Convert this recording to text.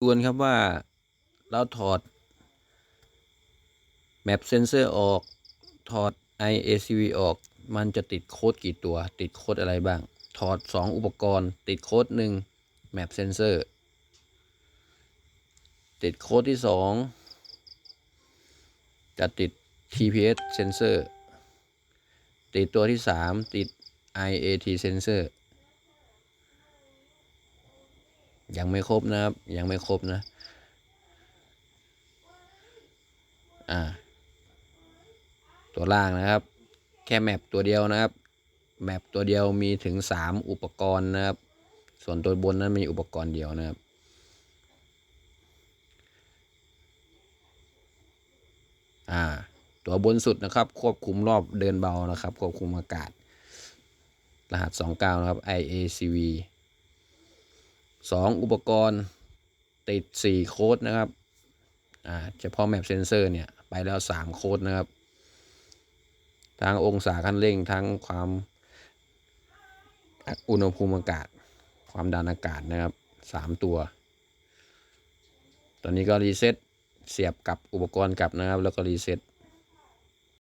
ดูกันครับว่าเราถอด Map Sensor ออกถอด IACV ออก มันจะติดโค้ดกี่ตัว ติดโค้ดอะไรบ้าง ถอด 2 อุปกรณ์ ติดโค้ดหนึ่ง Map Sensor ติดโค้ดที่ 2 จะติด TPS Sensor ติดตัวที่ 3 ติด IAT Sensor ยังไม่ครบนะครับ ยังไม่ครบนะ อ่า ตัวล่างนะครับ แค่แมปตัวเดียวนะครับ แมปตัวเดียวมีถึง3อุปกรณ์นะครับ ส่วนตัวบนนั้นมีอุปกรณ์เดียวนะครับ อ่า ตัวบนสุดนะครับ ควบคุมรอบเดินเบานะครับ ควบคุมอากาศ รหัส 29 นะครับ IACV 2 อุปกรณ์ติด 4 โค้ดนะครับอ่าเฉพาะแมปเซนเซอร์เนี่ยไปแล้ว 3 โค้ดนะครับ ทั้งองศาคันเร่งทั้งความอุณหภูมิอากาศ ความดันอากาศนะครับ 3 ตัว ตอนนี้ก็รีเซ็ตเสียบกับอุปกรณ์กลับนะครับ แล้วก็รีเซ็ต